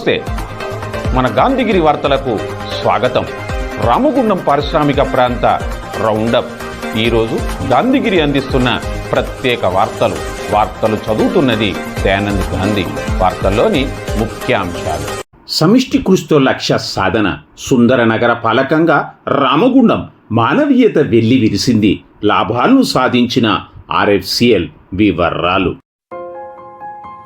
నమస్తే. మన గాంధీగిరి వార్తలకు స్వాగతం. రామగుండం పారిశ్రామిక ప్రాంత రౌండప్. ఈరోజు గాంధీగిరి అందిస్తున్న ప్రత్యేక వార్తలు. వార్తలు చదువుతున్నది దయానంద్ గాంధీ. వార్తల్లోని ముఖ్యాంశాలు. సమిష్టి కృషితో లక్ష్య సాధన. సుందర నగర పాలకంగా రామగుండం మానవీయత వెళ్ళి విరిసింది లాభాలను సాధించిన ఆర్ఎఫ్సిఎల్ వివర్రాలు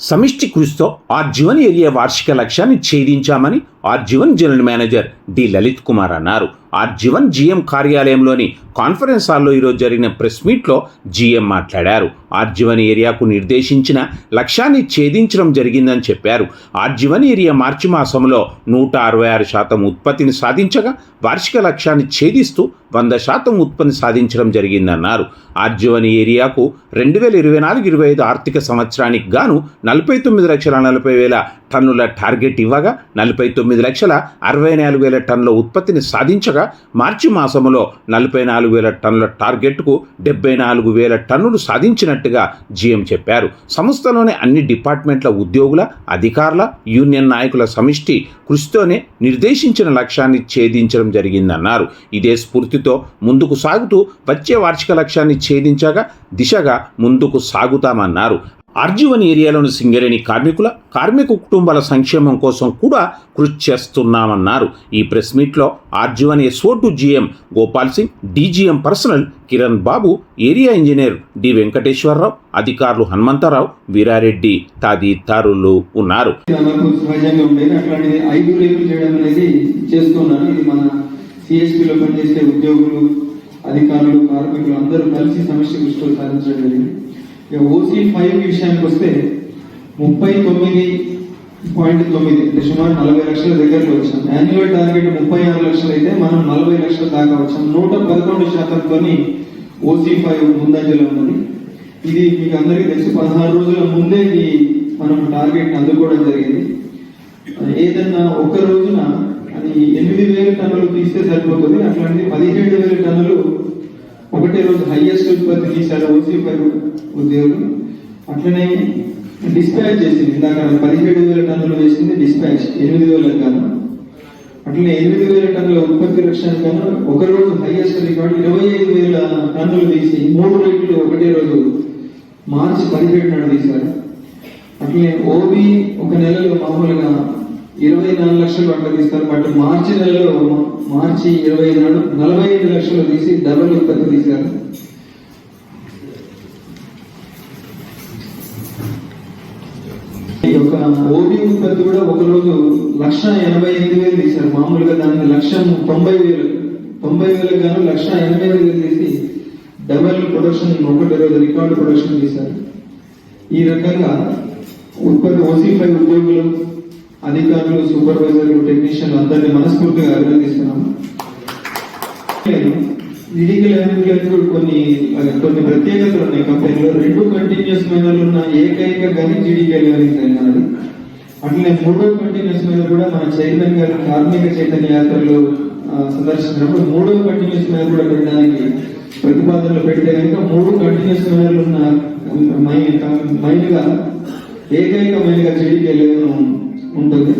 సమిష్టి కృషితో ఆర్జీవన్ ఏరియా వార్షిక లక్ష్యాన్ని ఛేదించామని RG one general manager D Lalith Kumar అన్నారు. ఆర్జీవన్ జీఎం కార్యాలయంలోని కాన్ఫరెన్స్ హాల్లో ఈరోజు జరిగిన ప్రెస్ మీట్లో జీఎం మాట్లాడారు. ఆర్జీవన్ ఏరియాకు నిర్దేశించిన లక్ష్యాన్ని ఛేదించడం జరిగిందని చెప్పారు. ఆర్జీవన్ ఏరియా మార్చి మాసంలో నూట అరవై ఆరు శాతం ఉత్పత్తిని సాధించగా వార్షిక లక్ష్యాన్ని ఛేదిస్తూ వంద శాతం ఉత్పత్తి సాధించడం జరిగిందన్నారు. ఆర్జీవన్ ఏరియాకు రెండు వేల ఇరవై నాలుగు ఇరవై ఐదు ఆర్థిక సంవత్సరానికి గాను నలభై తొమ్మిది లక్షల నలభై వేల టన్నుల టార్గెట్ ఇవ్వగా నలభై తొమ్మిది లక్షల అరవై నాలుగు వేల టన్నుల ఉత్పత్తిని సాధించగా మార్చి మాసంలో నలభై నాలుగు వేల టన్నుల టార్గెట్కు డెబ్బై నాలుగు వేల టన్నులు సాధించినట్టుగా జీఎం చెప్పారు. సంస్థలోని అన్ని డిపార్ట్మెంట్ల ఉద్యోగుల అధికారుల యూనియన్ నాయకుల సమిష్టి కృషితోనే నిర్దేశించిన లక్ష్యాన్ని ఛేదించడం జరిగిందన్నారు. ఇదే స్ఫూర్తితో ముందుకు సాగుతూ వచ్చే వార్షిక లక్ష్యాన్ని ఛేదించగా దిశగా ముందుకు సాగుతామన్నారు. ఆర్జీవన్ ఏరియాలోని సింగరేణి కార్మికుల కార్మిక కుటుంబాల సంక్షేమం కోసం కూడా కృషి చేస్తున్నామన్నారు. ఈ ప్రెస్ మీట్లో RG one SO to GM Gopal Singh DGM personnel Kiran Babu area engineer D Venkateswararao అధికారులు హనుమంతరావు వీరారెడ్డి తదితరులు ఉన్నారు. అధికారులు కార్మికులు అందరూ కలిసి సమస్య దృష్టిలో సాధించడం జరిగింది. ఇక ఓసీ ఫైవ్ విషయానికి వస్తే ముప్పై తొమ్మిది పాయింట్ తొమ్మిది అంటే సుమారు నలభై లక్షల దగ్గరకు వచ్చాం. యాన్యువల్ టార్గెట్ ముప్పై ఆరు లక్షలు అయితే మనం నలభై లక్షల దాకా వచ్చాం. నూట పదకొండు శాతంతో ఓసీ ఫైవ్ ముందంజలో ఉన్నది. ఇది మీకు అందరికీ తెలుసు. పదహారు రోజుల ముందే ఈ మనం టార్గెట్ అందుకోవడం జరిగింది. ఏదన్నా ఒక రోజున అది ఎనిమిది వేల టన్నులు తీస్తే సరిపోతుంది. అట్లాంటి పదిహేడు వేల టన్నులు ఒకటే రోజు హైయెస్ట్ ఉత్పత్తి తీశారు ఓసీ ఉద్యోగులు అట్లనే డిస్పాచ్ చేసింది. ఇందాక పదిహేడు వేల టన్నులు వేసింది డిస్పాచ్ ఎనిమిది వేల కాను అట్లనే ఎనిమిది వేల టన్నుల ఉత్పత్తి రక్షణ కాను ఒక రోజు హైయెస్ట్ రికార్డు ఇరవై ఐదు వేల టన్నులు తీసి మూడు రేట్లు ఒకటే రోజు మార్చి పదిహేడు నాడు తీశారు అట్లనే ఓబీ ఒక నెలలో మామూలుగా ఇరవై నాలుగు లక్షలు అట్లా తీస్తారు. బట్ మార్చి నెలలో మార్చి ఇరవై నాడు నలభై ఐదు లక్షలు తీసి డబల్ ఉత్పత్తి తీశారు. ఈ యొక్క ఓబీ ఉత్పత్తి కూడా ఒక రోజు లక్ష ఎనభై ఎనిమిది వేలు తీశారు. మామూలుగా దాన్ని లక్ష తొంభై వేలు తొంభై వేలకు గాను లక్ష ఎనభై ఐదు వేలు తీసి డబల్ ప్రొడక్షన్ ఒకటి రోజు రికార్డు ప్రొడక్షన్ తీశారు. ఈ రకంగా ఉత్పత్తి ఓసీ ఫైవ్ ఉద్యోగులు అధికారులు సూపర్వైజర్లు టెక్నీషియన్లు అందరినీ మనస్ఫూర్తిగా అభినందిస్తున్నాము. నిధికి లైబ్రరీలకు కొన్ని కొన్ని ప్రత్యేకతలు ఉన్నాయి. కంపెనీలో రెండు కంటిన్యూస్ మెదలు ఉన్న ఏకైక గని జీడీకే లైబ్రరీ అట్లనే మూడో కంటిన్యూస్ మీద కూడా మన చైర్మన్ గారు కార్మిక చైతన్య యాత్రలు సందర్శించినప్పుడు మూడో కంటిన్యూస్ మీద కూడా పెట్టడానికి ప్రతిపాదనలు పెడితే కనుక మూడు కంటిన్యూస్ మెదలు ఉన్న మై- మైలుగా ఏకైక మైలుగా జీడీకే ఉంటుంది.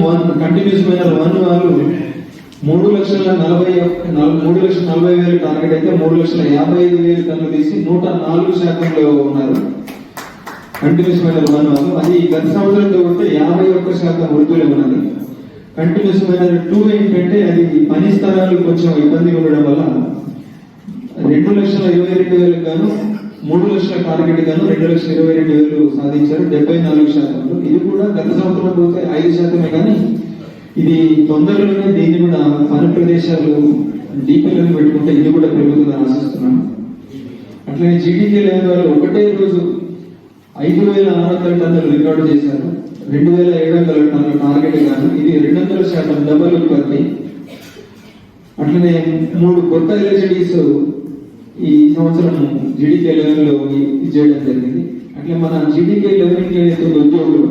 వన్ కంటిన్యూస్ మైన వన్ వాళ్ళు మూడు లక్షల నలభై ఒక్క- మూడు లక్షల నలభై వేలు టార్గెట్ అయితే మూడు లక్షల యాభై ఐదు వేలు టన్నులు తీసి నూట నాలుగు శాతంలో ఉన్నారు. కంటిన్యూస్ మైన వన్ వాళ్ళు. అది గత సంవత్సరంతో ఉంటే యాభై ఒక్క శాతం వృద్ధులే ఉన్నది. కంటిన్యూస్ మైన టూ ఏంటంటే అది పని స్థలాలు కొంచెం ఇబ్బందిగా ఉండడం వల్ల రెండు లక్షల ఇరవై రెండు వేలకు గాను మూడు లక్షల టార్గెట్ గాను రెండు లక్షల ఇరవై రెండు వేలు సాధించారు డెబ్బై నాలుగు శాతంలో. ఇది కూడా గత సంవత్సరం పోతే ఐదు శాతమే కానీ ఇది తొందరలోనే దీన్ని కూడా పని ప్రదేశాలు డీపీలను పెట్టుకుంటే ఇది కూడా పెరుగుతుందని ఆశిస్తున్నాను. అట్లనే జీడీపీ లేని వాళ్ళు ఒకటే రోజు ఐదు వేల ఆరు వందల టన్నులు రికార్డు చేశారు. రెండు వేల ఏడు వందల టన్నుల టార్గెట్ గాను ఇది రెండు వందల శాతం డబుల్ ఉత్పత్తి. అట్లనే మూడు కొత్త ఎల్హెచ్డీస్ ఈ సంవత్సరం జీడీపీ లెవెల్లో ఇది చేయడం జరిగింది. అట్లా మన జీడీపీ లెవెల్ ఏదైతే ఉద్యోగులు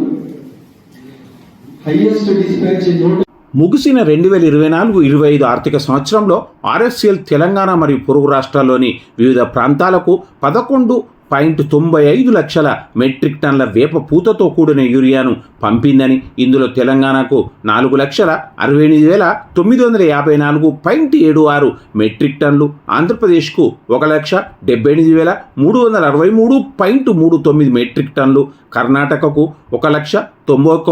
హైయెస్ట్ డిస్పాచ్ నూట ముగిసిన రెండు వేల ఇరవై నాలుగు ఇరవై ఐదు ఆర్థిక సంవత్సరంలో ఆర్ఎస్ఎల్ తెలంగాణ మరియు పొరుగు రాష్ట్రాల్లోని వివిధ ప్రాంతాలకు పదకొండు పాయింట్ తొంభై ఐదు లక్షల మెట్రిక్ టన్ల వేప పూతతో కూడిన యూరియాను పంపిందని ఇందులో తెలంగాణకు నాలుగు లక్షల అరవై ఎనిమిది వేల తొమ్మిది వందల యాభై నాలుగు పాయింట్ ఏడు ఆరు మెట్రిక్ టన్లు. ఆంధ్రప్రదేశ్కు ఒక లక్ష డెబ్బై ఎనిమిది వేల మూడు వందల అరవై మూడు పాయింట్ మూడు తొమ్మిది మెట్రిక్ టన్లు. కర్ణాటకకు ఒక లక్ష తొంభై ఒక్క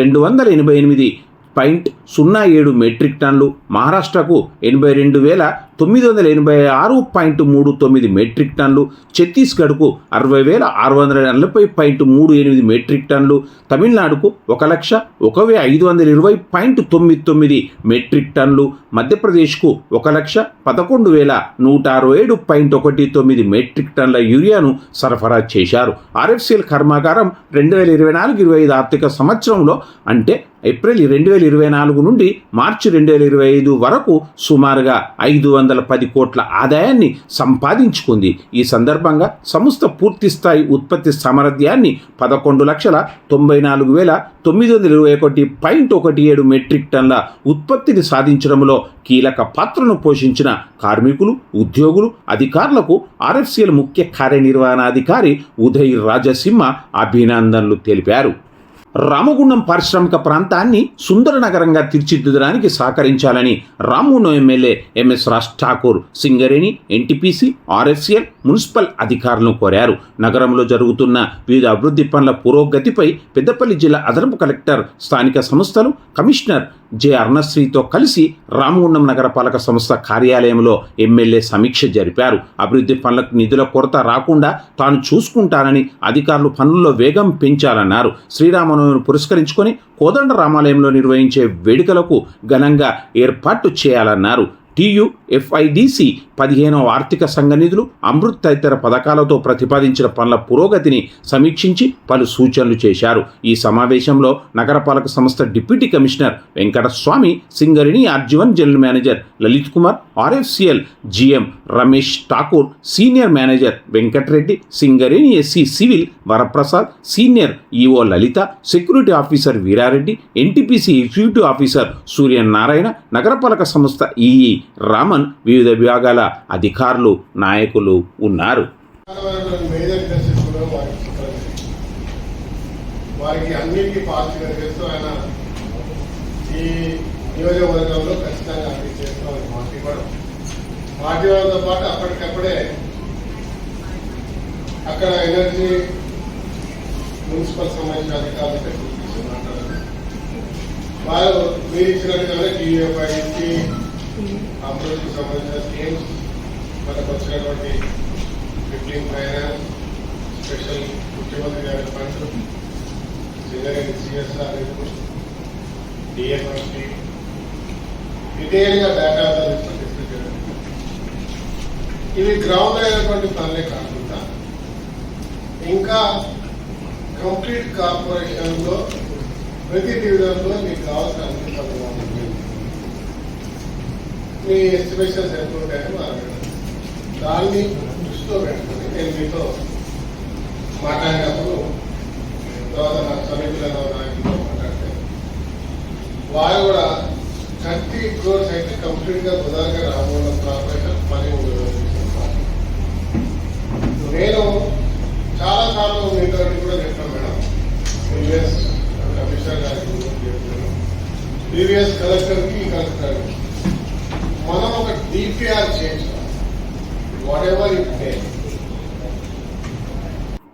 రెండు వందల ఎనభై ఎనిమిది పాయింట్ సున్నా ఏడు మెట్రిక్ టన్లు మహారాష్ట్రకు ఎనభై రెండు వేల తొమ్మిది వందల ఎనభై ఆరు పాయింట్ మూడు తొమ్మిది మెట్రిక్ టన్లు ఛత్తీస్గఢ్కు అరవై వేల ఆరు వందల నలభై పాయింట్ మూడు ఎనిమిది మెట్రిక్ టన్లు తమిళనాడుకు ఒక లక్ష ఒక వే ఐదు వందల ఇరవై పాయింట్ తొమ్మిది తొమ్మిది మెట్రిక్ టన్లు మధ్యప్రదేశ్కు ఒక లక్ష పదకొండు వేల నూట అరవై ఏడు పాయింట్ ఒకటి తొమ్మిది మెట్రిక్ టన్ల యూరియాను సరఫరా చేశారు. ఆర్ఎఫ్సిఎల్ కర్మాగారం రెండు వేల ఇరవై నాలుగు ఇరవై ఐదు ఆర్థిక సంవత్సరంలో అంటే ఏప్రిల్ రెండు వేల ఇరవై నాలుగు నుండి మార్చి రెండు వేల ఇరవై ఐదు వరకు సుమారుగా ఐదు వందల పది కోట్ల ఆదాయాన్ని సంపాదించుకుంది. ఈ సందర్భంగా సంస్థ పూర్తిస్థాయి ఉత్పత్తి సామర్థ్యాన్ని పదకొండు లక్షల తొంభై నాలుగు వేల తొమ్మిది వందల ఇరవై ఒకటి పాయింట్ ఒకటి ఏడు మెట్రిక్ టన్ల ఉత్పత్తిని సాధించడంలో కీలక పాత్రను పోషించిన కార్మికులు ఉద్యోగులు అధికారులకు ఆర్ఎఫ్సిఎల్ ముఖ్య కార్యనిర్వహణాధికారి ఉదయ్ రాజసింహ అభినందనలు తెలిపారు. రామగుండం పారిశ్రామిక ప్రాంతాన్ని సుందర నగరంగా తీర్చిదిద్దడానికి సహకరించాలని Ramagundam MLA MS Raj Thakur Singareni NTPC RFCL municipal అధికారులను కోరారు. నగరంలో జరుగుతున్న వివిధ అభివృద్ధి పనుల పురోగతిపై పెద్దపల్లి జిల్లా అదనపు కలెక్టర్ స్థానిక సంస్థలు కమిషనర్ జె అర్ణశ్రీతో కలిసి రామగుండం నగరపాలక సంస్థ కార్యాలయంలో ఎమ్మెల్యే సమీక్ష జరిపారు. అభివృద్ధి పనులకు నిధుల కొరత రాకుండా తాను చూసుకుంటానని అధికారులు పనుల్లో వేగం పెంచాలన్నారు. శ్రీరామనవమిని పురస్కరించుకొని కోదండ రామాలయంలో నిర్వహించే వేడుకలకు ఘనంగా ఏర్పాటు చేయాలన్నారు. టియు ఎఫ్ఐడిసి పదిహేనవ ఆర్థిక సంఘ నిధులు అమృత్ తదితర పథకాలతో ప్రతిపాదించిన పనుల పురోగతిని సమీక్షించి పలు సూచనలు చేశారు. ఈ సమావేశంలో నగరపాలక సంస్థ deputy commissioner Venkataswamy Singareni RG one general manager Lalith Kumar RFCL GM Ramesh Thakur senior manager Venkatareddy Singareni SE civil Varaprasad senior EO Lalitha security officer Veerareddy NTPC executive officer Suryanarayana నగరపాలక సంస్థ EE Raman వివిధ విభాగాల అధికారులు నాయకులు ఉన్నారు. వారికి supervisor. వారికి అన్నిటికీ పాజిటివ్ చేస్తూ ఆయన? ఈ నియోజకవర్గంలో ఖచ్చితంగా అన్ని చేస్తామని మాట ఇవ్వడం. మాట పాటు అప్పటికప్పుడే అక్కడ ఎనర్జీ మున్సిపల్ సంబంధించిన అధికారులతో కూర్చొని మాట్లాడారు. వారు మీరు ఇచ్చినట్టుగానే టీఎఫ్ఐకి అభివృద్ధికి సంబంధించిన స్కీమ్స్ మనకు వచ్చినటువంటి ఫిఫ్టీన్ ఫైనాన్స్ స్పెషల్ ముఖ్యమంత్రి గారి ఫండ్స్ సింగరేణి సిఎస్ఆర్ డిఎంఎస్టీ డీటెయిల్గా డేటా డిస్కస్ ఇవి గ్రౌండ్ అయినటువంటి పనులే కాకుండా ఇంకా కంప్లీట్ కార్పొరేషన్లో ప్రతి డివిజన్లో మీకు కావాల్సిన అన్ని పనులు మీ ఎస్టిమేషన్స్ ఎంత ఉంటాయని వాళ్ళు దాన్ని దృష్టిలో పెట్టుకుని నేను మీతో మాట్లాడినప్పుడు తర్వాత నా సమీపంలో నాయకులతో మాట్లాడితే వాళ్ళు కూడా థర్టీ క్రోర్స్ అయితే కంప్లీట్గా గా రాబోయే కార్పొరేషన్ పని ఉండదు. నేను చాలా సార్లు మీతో కూడా చెప్పాను మేడం. ప్రీవియస్ కమిషనర్ గారికి చెప్పాను. ప్రీవియస్ కలెక్టర్కి కలెక్టర్ మనం ఒక డిపిఆర్ చేయించాలి. వాట్ ఎవర్ ఇట్ మే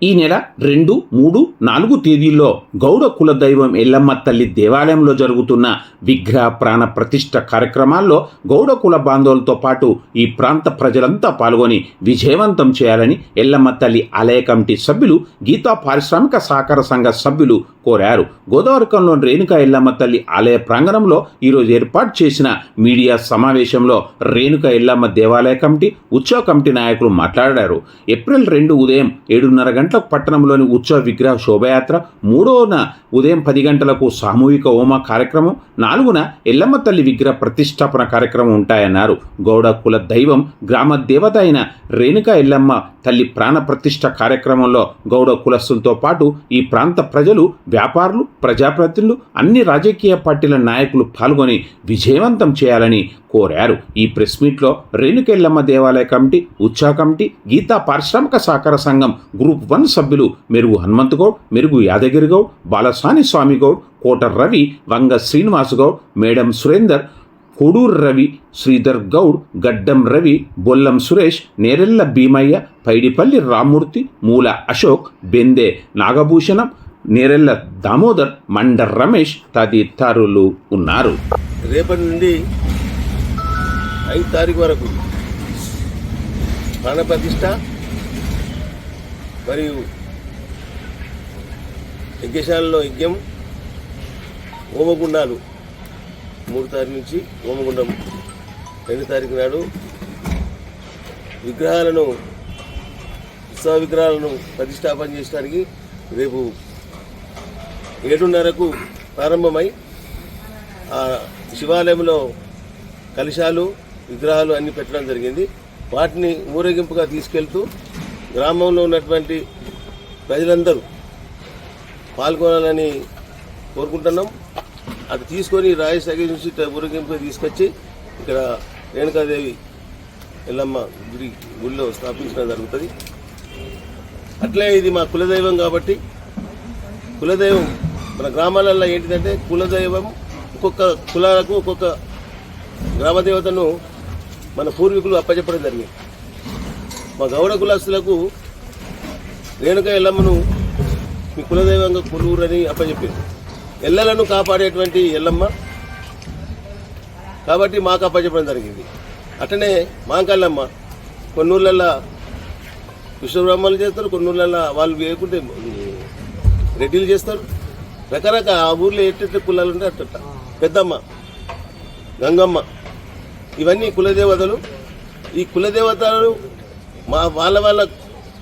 ఈ నెల రెండు మూడు నాలుగు తేదీల్లో గౌడ కుల దైవం ఎల్లమ్మ తల్లి దేవాలయంలో జరుగుతున్న విగ్రహ ప్రాణ ప్రతిష్ట కార్యక్రమాల్లో గౌడ కుల బాంధవులతో పాటు ఈ ప్రాంత ప్రజలంతా పాల్గొని విజయవంతం చేయాలని ఎల్లమ్మ తల్లి ఆలయ కమిటీ సభ్యులు గీతా పారిశ్రామిక సహకార సంఘ సభ్యులు కోరారు. గోదావరికంలోని రేణుకా ఎల్లమ్మ తల్లి ఆలయ ప్రాంగణంలో ఈరోజు ఏర్పాటు చేసిన మీడియా సమావేశంలో రేణుకా ఎల్లమ్మ దేవాలయ కమిటీ ఉత్సవ కమిటీ నాయకులు మాట్లాడారు. ఏప్రిల్ రెండు ఉదయం ఏడున్నర గంట గంటలకు పట్టణంలోని ఉత్సవ విగ్రహ శోభయాత్ర మూడోన ఉదయం పది గంటలకు సామూహిక హోమ కార్యక్రమం నాలుగున ఎల్లమ్మ తల్లి విగ్రహ ప్రతిష్టాపన కార్యక్రమం ఉంటాయన్నారు. గౌడ కుల దైవం గ్రామ దేవత అయిన రేణుక ఎల్లమ్మ తల్లి ప్రాణప్రతిష్ఠ కార్యక్రమంలో గౌడ కులస్తులతో పాటు ఈ ప్రాంత ప్రజలు వ్యాపారులు ప్రజాప్రతినిధులు అన్ని రాజకీయ పార్టీల నాయకులు పాల్గొని విజయవంతం చేయాలని కోరారు. ఈ ప్రెస్ మీట్లో రేణుకెల్లమ్మ దేవాలయ కమిటీ ఉత్సాహ కమిటీ గీతా పారిశ్రామిక సహకార సంఘం గ్రూప్ వన్ సభ్యులు మెరుగు హనుమంతగౌడ్ మెరుగు యాదగిరిగౌడ్ బాలస్వామి బాలసాని స్వామి గౌడ్ కోట రవి వంగ శ్రీనివాస్ గౌడ్ మేడం సురేందర్ కొడూరు రవి శ్రీధర్ గౌడ్ గడ్డం రవి బొల్లం సురేష్ నేరెళ్ళ భీమయ్య పైడిపల్లి రామ్మూర్తి మూల అశోక్ బెందే నాగభూషణం నేరెళ్ళ దామోదర్ మండ రమేష్ తదితరులు ఉన్నారు. రేపటి నుండి ఐదు తారీఖు వరకు ప్రాణప్రతిష్ఠ మరియు యజ్ఞశాలలో యజ్ఞం హోమగుండాలు మూడు తారీఖు నుంచి హోమగుండం రెండు తారీఖు నాడు విగ్రహాలను ఉత్సవ విగ్రహాలను ప్రతిష్టాపన చేయడానికి రేపు ఏడున్నరకు ప్రారంభమై ఆ శివాలయంలో కలశాలు విగ్రహాలు అన్ని పెట్టడం జరిగింది. వాటిని ఊరేగింపుగా తీసుకెళ్తూ గ్రామంలో ఉన్నటువంటి ప్రజలందరూ పాల్గొనాలని కోరుకుంటున్నాం. అది తీసుకొని రాజశేఖర నుంచి ఇట్లా తీసుకొచ్చి ఇక్కడ రేణుకాదేవి ఎల్లమ్మ గుడి గుడిలో స్థాపించడం జరుగుతుంది. అట్లే ఇది మా కులదైవం కాబట్టి కులదైవం మన గ్రామాలలో ఏంటిదంటే కులదైవం ఒక్కొక్క కులాలకు ఒక్కొక్క గ్రామదేవతను మన పూర్వీకులు అప్పచెప్పడం జరిగింది. మా గౌడ కులస్తులకు రేణుక ఎల్లమ్మను మీ కులదైవంగా కొలువురని అప్పచెప్పింది ఎల్లలను కాపాడేటువంటి ఎల్లమ్మ. కాబట్టి మాకు అప్పచెప్పడం జరిగింది. అట్లనే మాంకల్లమ్మ కొన్నూళ్ళల్లో విశ్వబ్రహ్మలు చేస్తారు కొన్నూళ్ళల్లో వాళ్ళు వేయకుంటే రెడ్డిలు చేస్తారు. రకరకాల ఆ ఊర్లో ఎట్టెట్టు కులాలు ఉంటే అట్ట పెద్దమ్మ గంగమ్మ ఇవన్నీ కులదేవతలు. ఈ కులదేవతలు మా వాళ్ళ వాళ్ళ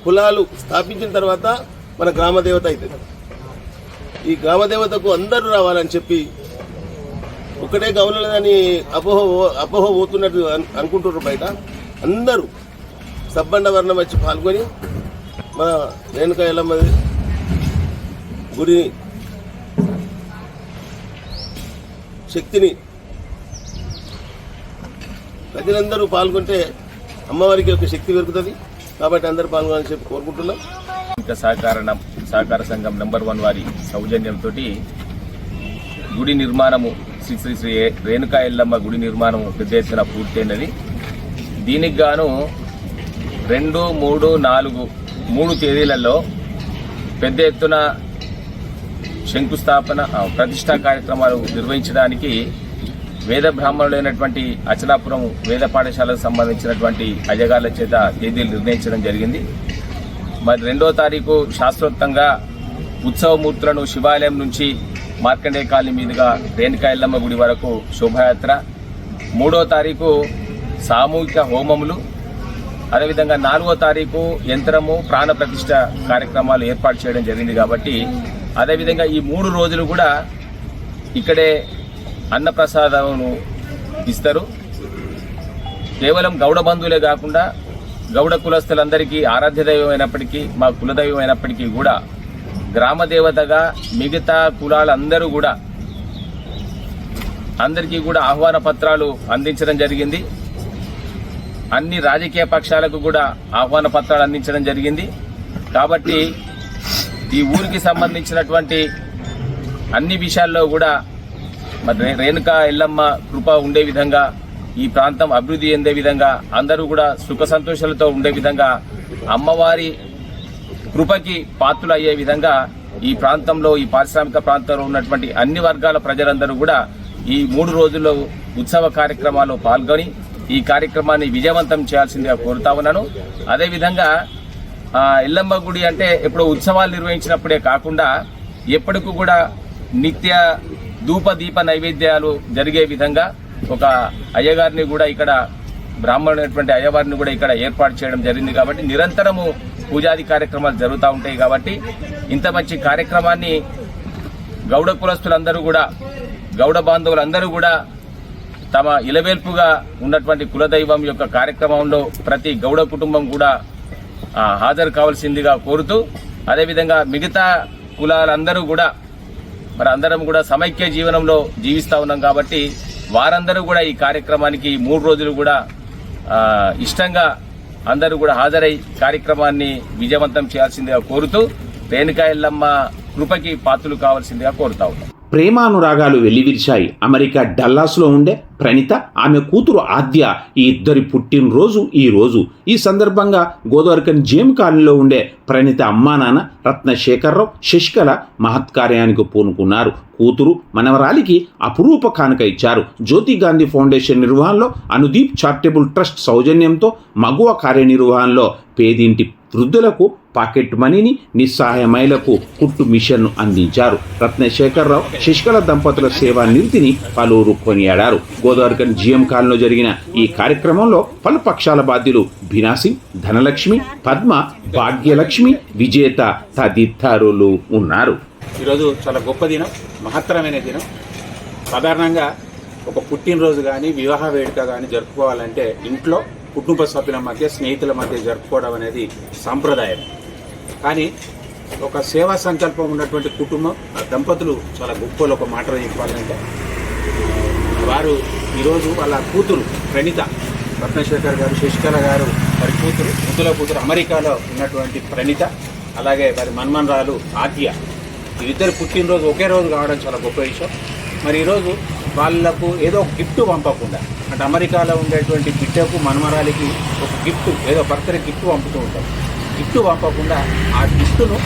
కులాలు స్థాపించిన తర్వాత మన గ్రామ దేవత అవుతుంది ఈ గ్రామదేవతకు అందరూ రావాలని చెప్పి ఒకటే గౌనలని అపోహ అపోహ పోతున్నట్టు అనుకుంటున్నారు బయట. అందరూ సబ్బండ వర్ణం వచ్చి పాల్గొని మన రేణుక ఎల్లమ్మది గుడిని శక్తిని ప్రజలందరూ పాల్గొంటే అమ్మవారికి ఒక శక్తి పెరుగుతుంది. కాబట్టి అందరూ పాల్గొనాలని చెప్పి కోరుకుంటున్నాం. ఇంకా సహకారణం సహకార సంఘం నెంబర్ వన్ వారి సౌజన్యంతో గుడి నిర్మాణము శ్రీ శ్రీ శ్రీ రేణుకా ఎల్లమ్మ గుడి నిర్మాణం పెద్ద ఎత్తున పూర్తయినది. దీనికి గాను రెండు మూడు నాలుగు మూడు తేదీలలో పెద్ద ఎత్తున శంకుస్థాపన ప్రతిష్టా కార్యక్రమాలు నిర్వహించడానికి వేద బ్రాహ్మణులైనటువంటి అచలాపురం వేద పాఠశాలకు సంబంధించినటువంటి అజగాల చేత తేదీలు నిర్ణయించడం జరిగింది. మరి రెండో తారీఖు శాస్త్రోక్తంగా ఉత్సవమూర్తులను శివాలయం నుంచి మార్కండే కాలనీ మీదుగా రేణుకా ఎల్లమ్మ గుడి వరకు శోభాయాత్ర. మూడో తారీఖు సామూహిక హోమములు. అదేవిధంగా నాలుగో తారీఖు యంత్రము ప్రాణ ప్రతిష్ట కార్యక్రమాలు ఏర్పాటు చేయడం జరిగింది కాబట్టి అదేవిధంగా ఈ మూడు రోజులు కూడా ఇక్కడే అన్నప్రసాదమును ఇస్తారు. కేవలం గౌడ బంధువులే కాకుండా గౌడ కులస్తులందరికీ ఆరాధ్య దైవం అయినప్పటికీ మా కులదైవం అయినప్పటికీ కూడా గ్రామ దేవతగా మిగతా కులాలందరూ కూడా అందరికీ కూడా ఆహ్వాన పత్రాలు అందించడం జరిగింది. అన్ని రాజకీయ పక్షాలకు కూడా ఆహ్వాన పత్రాలు అందించడం జరిగింది. కాబట్టి ఈ ఊరికి సంబంధించినటువంటి అన్ని విషయాల్లో కూడా మరి రేణుకా ఎల్లమ్మ కృప ఉండే విధంగా ఈ ప్రాంతం అభివృద్ధి చెందే విధంగా అందరూ కూడా సుఖ సంతోషాలతో ఉండే విధంగా అమ్మవారి కృపకి పాత్రలు అయ్యే విధంగా ఈ ప్రాంతంలో ఈ పారిశ్రామిక ప్రాంతంలో ఉన్నటువంటి అన్ని వర్గాల ప్రజలందరూ కూడా ఈ మూడు రోజుల్లో ఉత్సవ కార్యక్రమాల్లో పాల్గొని ఈ కార్యక్రమాన్ని విజయవంతం చేయాల్సిందిగా కోరుతా ఉన్నాను. అదేవిధంగా ఆ, ఎల్లమ్మ గుడి అంటే ఎప్పుడో ఉత్సవాలు నిర్వహించినప్పుడే కాకుండా ఎప్పటికూ కూడా నిత్య ధూప దీప నైవేద్యాలు జరిగే విధంగా ఒక అయ్యగారిని కూడా ఇక్కడ బ్రాహ్మణుడైనటువంటి అయ్యవారిని కూడా ఇక్కడ ఏర్పాటు చేయడం జరిగింది కాబట్టి నిరంతరము పూజాది కార్యక్రమాలు జరుగుతూ ఉంటాయి కాబట్టి ఇంత మంచి కార్యక్రమాన్ని గౌడ కులస్తులందరూ కూడా గౌడ బాంధవులందరూ కూడా తమ ఇలవేల్పుగా ఉన్నటువంటి కులదైవం యొక్క కార్యక్రమంలో ప్రతి గౌడ కుటుంబం కూడా హాజరు కావాల్సిందిగా కోరుతూ అదేవిధంగా మిగతా కులాలందరూ కూడా మరి అందరం కూడా సమైక్య జీవనంలో జీవిస్తా ఉన్నాం కాబట్టి వారందరూ కూడా ఈ కార్యక్రమానికి మూడు రోజులు కూడా ఇష్టంగా అందరూ కూడా హాజరై కార్యక్రమాన్ని విజయవంతం చేయాల్సిందిగా కోరుతూ రేణుకా ఎల్లమ్మ కృపకి పాత్రలు కావాల్సిందిగా కోరుతా ఉన్నాం. ప్రేమానురాగాలు వెలివిరిచాయి. అమెరికా డల్లాస్లో ఉండే ప్రణిత ఆమె కూతురు ఆద్య ఈ ఇద్దరి పుట్టినరోజు ఈ రోజు. ఈ సందర్భంగా గోదావరికన్ జేమ్ కాలనీలో ఉండే ప్రణిత అమ్మా నాన్న రత్నశేఖరరావు శశికళ మహత్కార్యానికి పూనుకున్నారు. కూతురు మనవరాలికి అపురూప కానుక ఇచ్చారు. జ్యోతి గాంధీ ఫౌండేషన్ నిర్వహణలో అనుదీప్ చారిటబుల్ ట్రస్ట్ సౌజన్యంతో మగువ కార్యనిర్వహణలో పేదింటి వృద్ధులకు పాకెట్ మనీని నిస్సహాయ మహిళలకు కుట్టు మిషన్ను అందించారు. రత్నశేఖరరావు శశికళ దంపతుల సేవా నిధిని పలువురు కొనియాడారు. గోదావరికన్ జిఎం కాలంలో జరిగిన ఈ కార్యక్రమంలో పలు పక్షాల బాధ్యులు బినాసింగ్ ధనలక్ష్మి పద్మ భాగ్యలక్ష్మి విజేత తదితరులు ఉన్నారు. ఈరోజు చాలా గొప్ప దినం మహత్తరమైన దినం. సాధారణంగా ఒక పుట్టినరోజు కానీ వివాహ వేడుక కానీ జరుపుకోవాలంటే ఇంట్లో కుటుంబ సభ్యుల మధ్య స్నేహితుల మధ్య జరుపుకోవడం అనేది సాంప్రదాయం. కానీ ఒక సేవా సంకల్పం ఉన్నటువంటి కుటుంబం ఆ దంపతులు చాలా గొప్పలు ఒక మాట చెప్పాలంటే వారు ఈరోజు వాళ్ళ కూతురు ప్రణిత రత్నశేఖర్ గారు శశికళ గారు వారి కూతురు ముద్దుల కూతురు అమెరికాలో ఉన్నటువంటి ప్రణిత అలాగే వారి మన్మన్రాలు ఆద్య. వీరిద్దరు పుట్టినరోజు ఒకే రోజు కావడం చాలా గొప్ప విషయం. మరి ఈరోజు వాళ్ళకు ఏదో ఒక గిఫ్ట్ పంపకుండా అంటే అమెరికాలో ఉండేటువంటి బిడ్డకు మనమరాలికి ఒక గిఫ్ట్ ఏదో బర్త్డే గిఫ్ట్ పంపుతూ ఉంటారు. గిఫ్ట్ పంపకుండా ఆ గిఫ్ట్ను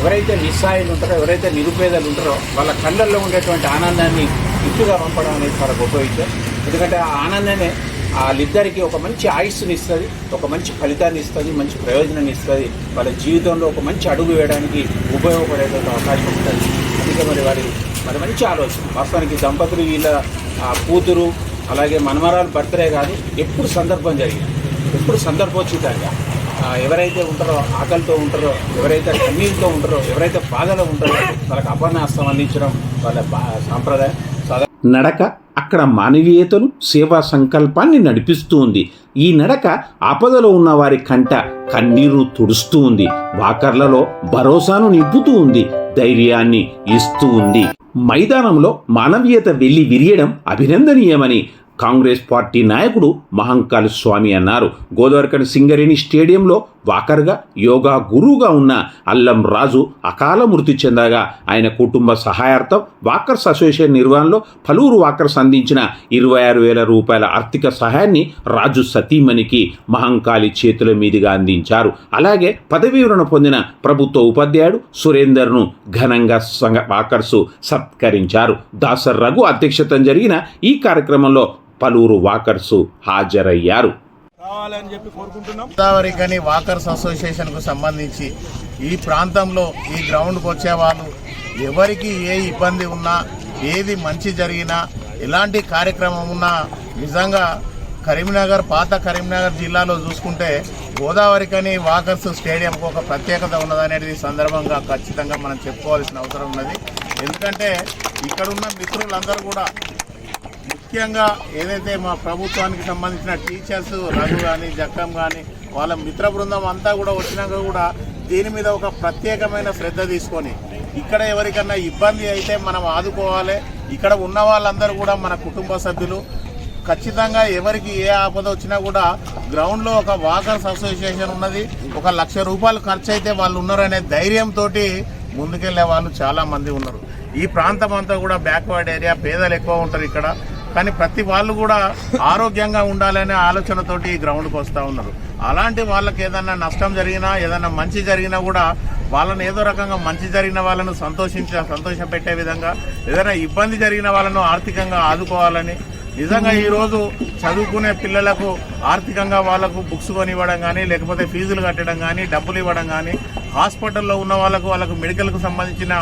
ఎవరైతే నిస్సాయులు ఉంటారో ఎవరైతే నిరుపేదలు ఉంటారో వాళ్ళ కళ్ళల్లో ఉండేటువంటి ఆనందాన్ని గిఫ్ట్గా పంపడం అనేది చాలా గొప్ప విషయం. ఎందుకంటే ఆ ఆనందమే వాళ్ళిద్దరికి ఒక మంచి ఆయుస్సుని ఇస్తుంది ఒక మంచి ఫలితాన్ని ఇస్తుంది మంచి ప్రయోజనాన్ని ఇస్తుంది. వాళ్ళ జీవితంలో ఒక మంచి అడుగు వేయడానికి ఉపయోగపడేటువంటి అవకాశం ఉంటుంది. అందుకే మరి వారి మరి మంచి ఆలోచన. వాస్తవానికి దంపతులు వీళ్ళ ఆ కూతురు అలాగే మనమరాలు బర్త్డే కాదు ఎప్పుడు సందర్భం జరిగింది. ఎప్పుడు సందర్భోచితంగా ఆ, ఎవరైతే ఉంటారో ఆకలితో ఉంటారో ఎవరైతే కన్నీళ్ళతో ఉంటారో ఎవరైతే బాధలో ఉంటారో వాళ్ళకి అపర్ణాస్తం అందించడం వాళ్ళ బా సాంప్రదాయం. నడక అక్కడ మానవీయతను సేవా సంకల్పాన్ని నడిపిస్తూ ఉంది. ఈ నడక ఆపదలో ఉన్న వారి కంట కన్నీరు తుడుస్తూ ఉంది. వాకర్లలో భరోసాను నింపుతూ ఉంది. ధైర్యాన్ని ఇస్తూ ఉంది. మైదానంలో మానవీయత వెళ్ళి విరియడం అభినందనీయమని కాంగ్రెస్ పార్టీ నాయకుడు మహంకాళి స్వామి అన్నారు. గోదావరికన్ సింగరేణి స్టేడియంలో వాకర్గా యోగా గురువుగా ఉన్న అల్లం రాజు అకాల మృతి చెందగా. ఆయన కుటుంబ సహాయార్థం వాకర్స్ అసోసియేషన్ నిర్వహణలో పలువురు వాకర్స్ అందించిన ఇరవై ఆరు వేల రూపాయల ఆర్థిక సహాయాన్ని రాజు సతీమణికి మహంకాళి చేతుల మీదుగా అందించారు. అలాగే పదవీ వివరణ పొందిన ప్రభుత్వ ఉపాధ్యాయుడు సురేందర్ను ఘనంగా సంఘ వాకర్సు సత్కరించారు. దాసర్ రఘు అధ్యక్షతన జరిగిన ఈ కార్యక్రమంలో పలువురు వాకర్సు హాజరయ్యారు. గోదావరి గని వాకర్స్ అసోసియేషన్కు సంబంధించి ఈ ప్రాంతంలో ఈ గ్రౌండ్కి వచ్చే వాళ్ళు ఎవరికి ఏ ఇబ్బంది ఉన్నా ఏది మంచి జరిగినా ఎలాంటి కార్యక్రమం ఉన్నా నిజంగా కరీంనగర్ పాత కరీంనగర్ జిల్లాలో చూసుకుంటే గోదావరి కని వాకర్స్ స్టేడియంకు ఒక ప్రత్యేకత ఉన్నదనేది ఈ సందర్భంగా ఖచ్చితంగా మనం చెప్పుకోవాల్సిన అవసరం ఉన్నది. ఎందుకంటే ఇక్కడ ఉన్న మిత్రులందరూ కూడా ముఖ్యంగా ఏదైతే మా ప్రభుత్వానికి సంబంధించిన టీచర్స్ రఘు కానీ జక్కం కానీ వాళ్ళ మిత్ర బృందం అంతా కూడా వచ్చినాక కూడా దీని మీద ఒక ప్రత్యేకమైన శ్రద్ధ తీసుకొని ఇక్కడ ఎవరికన్నా ఇబ్బంది అయితే మనం ఆదుకోవాలి. ఇక్కడ ఉన్న వాళ్ళందరూ కూడా మన కుటుంబ సభ్యులు. ఖచ్చితంగా ఎవరికి ఏ ఆపద వచ్చినా కూడా గ్రౌండ్లో ఒక వాకర్స్ అసోసియేషన్ ఉన్నది. ఒక లక్ష రూపాయలు ఖర్చు అయితే వాళ్ళు ఉన్నారనే ధైర్యంతో ముందుకెళ్ళే వాళ్ళు చాలామంది ఉన్నారు. ఈ ప్రాంతం అంతా కూడా బ్యాక్వర్డ్ ఏరియా పేదలు ఎక్కువ ఉంటారు ఇక్కడ. కానీ ప్రతి వాళ్ళు కూడా ఆరోగ్యంగా ఉండాలనే ఆలోచనతోటి ఈ గ్రౌండ్కి వస్తూ ఉన్నారు. అలాంటి వాళ్ళకి ఏదైనా నష్టం జరిగినా ఏదైనా మంచి జరిగినా కూడా వాళ్ళని ఏదో రకంగా మంచి జరిగిన వాళ్ళను సంతోషించ సంతోషపెట్టే విధంగా ఏదైనా ఇబ్బంది జరిగిన వాళ్ళను ఆర్థికంగా ఆదుకోవాలని నిజంగా ఈరోజు చదువుకునే పిల్లలకు ఆర్థికంగా వాళ్ళకు బుక్స్ కొనివ్వడం కానీ లేకపోతే ఫీజులు కట్టడం కానీ డబ్బులు ఇవ్వడం కానీ హాస్పిటల్లో ఉన్న వాళ్ళకు వాళ్ళకు మెడికల్కు సంబంధించిన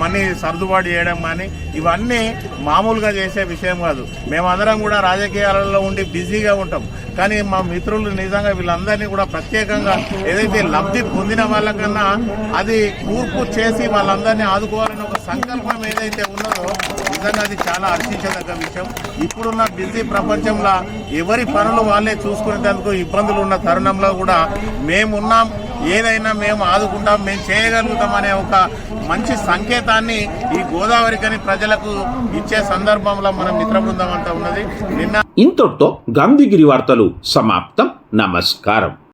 మనీ సర్దుబాటు చేయడం కానీ ఇవన్నీ మామూలుగా చేసే విషయం కాదు. మేమందరం కూడా రాజకీయాలలో ఉండి బిజీగా ఉంటాం. కానీ మా మిత్రులు నిజంగా వీళ్ళందరినీ కూడా ప్రత్యేకంగా ఏదైతే లబ్ధి పొందిన వాళ్ళకన్నా అది కూర్పు చేసి వాళ్ళందరినీ ఆదుకోవాలని ఒక సంకల్పం ఏదైతే ఉన్నదో నిజంగా అది చాలా హర్షించదగ్గ విషయం. ఇప్పుడున్న బిజీ ప్రపంచంలో ఎవరి పనులు వాళ్ళే చూసుకునేందుకు ఇబ్బందులు ఉన్న తరుణంలో కూడా మేమున్నాం ఏదైనా మేము ఆదుకుంటాం మేము చేయగలుగుతాం అనే ఒక మంచి సంకేతాన్ని ఈ గోదావరి కని ప్రజలకు ఇచ్చే సందర్భంలో మన మిత్ర బృందం అంతా ఉన్నది. నిన్న ఇంతటితో గాంధీగిరి వార్తలు సమాప్తం. నమస్కారం.